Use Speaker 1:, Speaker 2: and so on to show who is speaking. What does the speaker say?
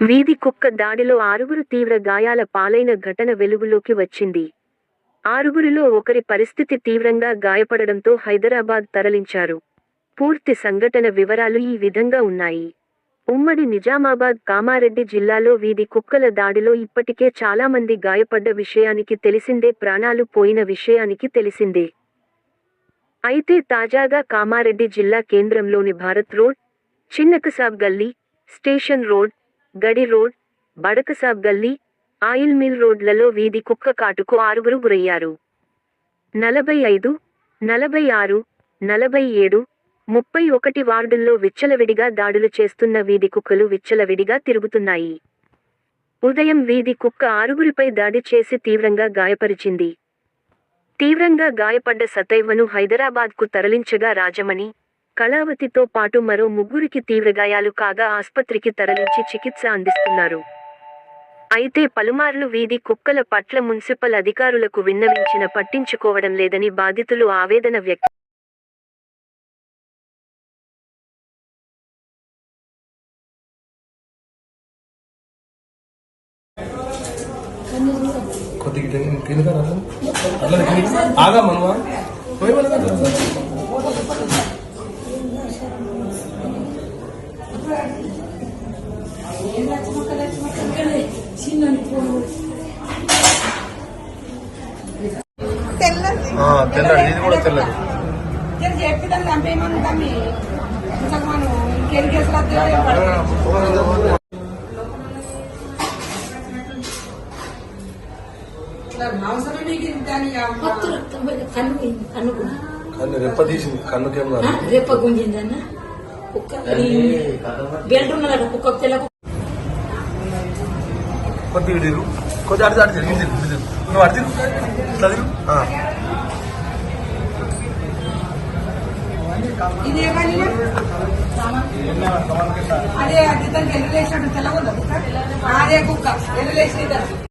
Speaker 1: వీధి కుక్క దాడిలో ఆరుగురు తీవ్ర గాయాల పాలైన ఘటన వెలుగులోకి వచ్చింది. ఆరుగురిలో ఒకరి పరిస్థితి తీవ్రంగా గాయపడడంతో హైదరాబాద్ తరలించారు. పూర్తి సంఘటన వివరాలు ఈ విధంగా ఉన్నాయి. ఉమ్మడి నిజామాబాద్ కామారెడ్డి జిల్లాలో వీధి కుక్కల దాడిలో ఇప్పటికే చాలామంది గాయపడ్డ విషయానికి తెలిసిందే ప్రాణాలు పోయిన విషయానికి తెలిసిందే. అయితే తాజాగా కామారెడ్డి జిల్లా కేంద్రంలోని భారత్ రోడ్ చిన్నకసాబ్ గల్లీ station road Gadi road Badakasab గల్లీ ఆయిల్ మిల్ రోడ్లలో వీధి కుక్క కాటుకు ఆరుగురు గురయ్యారు. నలభై ఐదు నలభై ఆరు నలభై ఏడు ముప్పై ఒకటి వార్డుల్లో విచ్చలవిడిగా దాడులు చేస్తున్న వీధి కుక్కలు విచ్చలవిడిగా తిరుగుతున్నాయి. ఉదయం వీధి కుక్క ఆరుగురిపై దాడి చేసి తీవ్రంగా గాయపరిచింది. తీవ్రంగా గాయపడ్డ సతైవను హైదరాబాద్కు తరలించగా రాజమణి కళావతితో పాటు మరో ముగ్గురికి తీవ్ర గాయాలు కాగా ఆసుపత్రికి తరలించి చికిత్స అందిస్తున్నారు. అయితే పలుమార్లు వీధి కుక్కల పట్ల మున్సిపల్ అధికారులకు విన్నవించిన పట్టించుకోవడం లేదని బాధితులు ఆవేదన వ్యక్తం
Speaker 2: కొద్దిగా కింద- అట్లా. ఆగా మనవా పోయి
Speaker 3: నీకు ఇంత అని అమ్మ.
Speaker 4: కన్ను కూడా.
Speaker 2: రెప్ప తీసింది కన్నుకేం
Speaker 4: ఆ,
Speaker 2: రాదు
Speaker 4: రేప గుంజిందన్న. కుక్క బెల్ట్ ఉన్నదట కుక్క తెల్ల
Speaker 2: ఇడిరు కొద్దిగా అడిచి అడిచి ఇది తిరుగు, ఇది తిరుగు. నువ్వు అడిచి ఇట్లా
Speaker 3: అదే అది దానికి ఎల్లులేసినట్టు తెల్లగుందా? కుక్క. అదే కుక్క ఎల్లులేసి